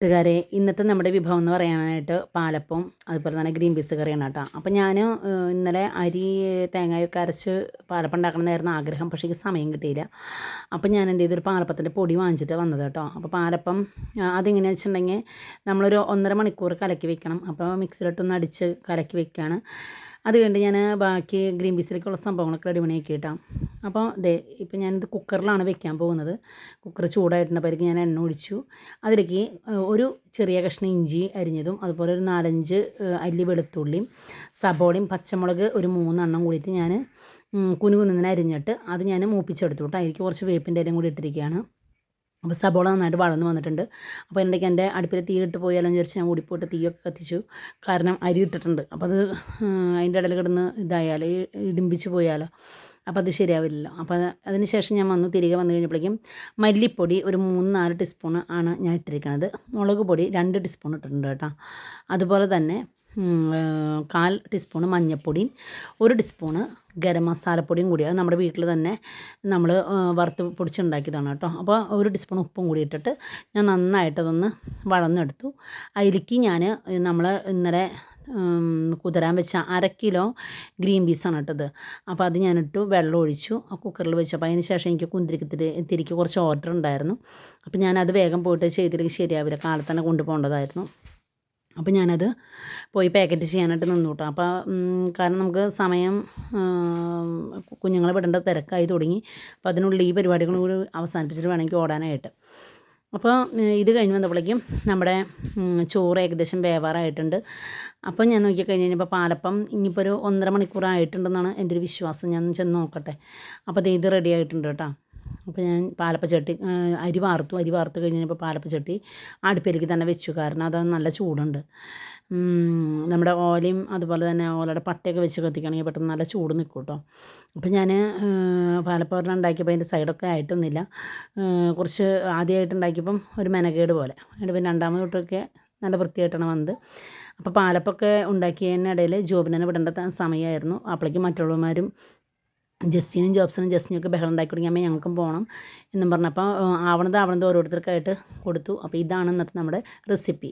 കൂട്ടുകാരെ ഇന്നത്തെ നമ്മുടെ വിഭവം എന്ന് പറയാനായിട്ട് പാലപ്പം അതുപോലെ തന്നെ ഗ്രീൻ പീസ് കറിയാണ് കേട്ടോ. അപ്പോൾ ഞാൻ ഇന്നലെ അരി തേങ്ങയൊക്കെ അരച്ച് പാലപ്പം ഉണ്ടാക്കണമെന്നായിരുന്നു ആഗ്രഹം പക്ഷേ എനിക്ക് സമയം കിട്ടിയില്ല. അപ്പോൾ ഞാൻ എന്ത് ചെയ്തു? ഒരു പാലപ്പത്തിന്റെ പൊടി വാങ്ങിച്ചിട്ട് വന്നത് കേട്ടോ. അപ്പോൾ പാലപ്പം അതെങ്ങനെയാണെന്ന് വെച്ചിട്ടുണ്ടെങ്കിൽ നമ്മളൊരു ഒന്നര മണിക്കൂർ കലക്കി വെക്കണം. അപ്പോൾ മിക്സിയിലിട്ടൊന്ന് അടിച്ച് കലക്കി വെക്കുകയാണ് അത് കഴിഞ്ഞ് ഞാൻ ബാക്കി ഗ്രീൻ പീസിലേക്കുള്ള സംഭവങ്ങളൊക്കെ റെഡിമണിയാക്കി ഇട്ടാം അപ്പോൾ ദേ ഇപ്പം ഞാനിത് കുക്കറിലാണ് വെക്കാൻ പോകുന്നത്. കുക്കർ ചൂടായിട്ടുണ്ടപ്പോഴേക്ക് ഞാൻ എണ്ണ ഒഴിച്ചു. അതിലേക്ക് ഒരു ചെറിയ കഷ്ണം ഇഞ്ചി അരിഞ്ഞതും അതുപോലെ ഒരു നാലഞ്ച് അല്ലി വെളുത്തുള്ളിയും സബോളയും പച്ചമുളക് ഒരു മൂന്നെണ്ണം കൂടിയിട്ട് ഞാൻ കുനുകുന്നതിന് അരിഞ്ഞിട്ട് അത് ഞാൻ മൂപ്പിച്ചെടുത്തു കേട്ടോ. അതിലേക്ക് കുറച്ച് വേപ്പിന്റെ ഇലയും കൂടി ഇട്ടിരിക്കുകയാണ്. അപ്പോൾ സബോള നന്നായിട്ട് വളർന്ന് വന്നിട്ടുണ്ട്. അപ്പോൾ എന്റെ എന്റെ അടുപ്പിൽ തീ ഇട്ട് പോയാലോ വിചാരിച്ച് ഞാൻ ഓടിപ്പോയിട്ട് തീയൊക്കെ കത്തിച്ചു. കാരണം അരി ഇട്ടിട്ടുണ്ട്. അപ്പോൾ അത് അതിന്റെ ഇടയിൽ കിടന്ന് ഇതായാലോ ഇടിമ്പിച്ച് പോയാലോ. അപ്പോൾ അത് ശരിയാവില്ല അപ്പോൾ അത് അതിന് ശേഷം ഞാൻ വന്നു തിരികെ വന്നു കഴിഞ്ഞപ്പോഴേക്കും മല്ലിപ്പൊടി ഒരു മൂന്ന് നാല് ടീസ്പൂൺ ആണ് ഞാൻ ഇട്ടിരിക്കുന്നത് മുളക് പൊടി രണ്ട് ടീസ്പൂൺ ഇട്ടിട്ടുണ്ട് കേട്ടോ. അതുപോലെ തന്നെ കാൽ ടീസ്പൂണ് മഞ്ഞൾപ്പൊടിയും ഒരു ടീസ്പൂണ് ഗരം മസാലപ്പൊടിയും കൂടി. അത് നമ്മുടെ വീട്ടിൽ തന്നെ നമ്മൾ വറുത്ത് പൊടിച്ചുണ്ടാക്കിയതാണ് കേട്ടോ. അപ്പോൾ ഒരു ടീസ്പൂൺ ഉപ്പും കൂടി ഇട്ടിട്ട് ഞാൻ നന്നായിട്ടതൊന്ന് വളർന്നെടുത്തു അതിലേക്ക് ഞാൻ നമ്മൾ ഇന്നലെ കുതിരാൻ വെച്ച അര കിലോ ഗ്രീൻ പീസാണ് ഇട്ടത് അപ്പോൾ അത് ഞാനിട്ടു വെള്ളം ഒഴിച്ചു കുക്കറിൽ വെച്ചു. അപ്പോൾ അതിന് ശേഷം എനിക്ക് കുന്തിരിക്കത്തിൽ തിരിക്ക് കുറച്ച് ഓർഡർ ഉണ്ടായിരുന്നു. അപ്പോൾ ഞാനത് വേഗം പോയിട്ട് ചെയ്തില്ലെങ്കിൽ ശരിയാവില്ല. കാലത്ത് തന്നെ കൊണ്ടുപോകേണ്ടതായിരുന്നു അപ്പോൾ ഞാനത് പോയി പാക്കറ്റ് ചെയ്യാനായിട്ട് നിന്നു കേട്ടോ. അപ്പോൾ കാരണം നമുക്ക് സമയം കുഞ്ഞുങ്ങളെ വിടേണ്ട തിരക്കായി തുടങ്ങി. അപ്പോൾ അതിനുള്ളിൽ ഈ പരിപാടികൾ കൂടി അവസാനിപ്പിച്ചിട്ട് വേണമെങ്കിൽ ഓടാനായിട്ട്. അപ്പോൾ ഇത് കഴിഞ്ഞ് വന്നപ്പോഴേക്കും നമ്മുടെ ചോറ് ഏകദേശം വേവാറായിട്ടുണ്ട്. അപ്പോൾ ഞാൻ നോക്കി കഴിഞ്ഞ് കഴിഞ്ഞപ്പോൾ പാലപ്പം ഇനിയിപ്പോൾ ഒരു ഒന്നര മണിക്കൂറായിട്ടുണ്ടെന്നാണ് എന്റെ ഒരു വിശ്വാസം. ഞാൻ ചെന്ന് നോക്കട്ടെ. അപ്പോൾ ഇത് റെഡി ആയിട്ടുണ്ട് കേട്ടോ. അപ്പോൾ ഞാൻ പാലപ്പച്ചട്ടി അരി വാർത്തു. അരി വാർത്ത് കഴിഞ്ഞപ്പോൾ പാലപ്പച്ചട്ടി അടുപ്പിലേക്ക് തന്നെ വെച്ചു. കാരണം അത് നല്ല ചൂടുണ്ട്. നമ്മുടെ ഓലയും അതുപോലെ തന്നെ ഓലയുടെ പട്ടയൊക്കെ വെച്ച് കത്തിക്കുകയാണെങ്കിൽ പെട്ടെന്ന് നല്ല ചൂട് നിൽക്കും കേട്ടോ. അപ്പോൾ ഞാൻ പാലപ്പം ഒരെണ്ണം ഉണ്ടാക്കിയപ്പോൾ അതിന്റെ സൈഡൊക്കെ ആയിട്ടൊന്നുമില്ല. കുറച്ച് ആദ്യമായിട്ട് ഉണ്ടാക്കിയപ്പം ഒരു മെനകേട് പോലെ. അതിന്റെ പിന്നെ രണ്ടാമത് തൊട്ടൊക്കെ നല്ല വൃത്തിയായിട്ടാണ് വന്നത്. അപ്പോൾ പാലപ്പൊക്കെ ഉണ്ടാക്കിയതിനിടയിൽ ജോബിനെ വിടേണ്ട സമയമായിരുന്നു. അപ്പോഴേക്കും മറ്റുള്ളവന്മാരും ജസ്റ്റിനും ജോബ്സിനും ജസ്റ്റിനും ഒക്കെ ബഹളം ഉണ്ടാക്കി തുടങ്ങി അമ്മ ഞങ്ങൾക്കും പോകണം എന്നും പറഞ്ഞപ്പോൾ ആവണത് ആവണത് ഓരോരുത്തർക്കായിട്ട് കൊടുത്തു. അപ്പോൾ ഇതാണ് ഇന്നത്തെ നമ്മുടെ റെസിപ്പി.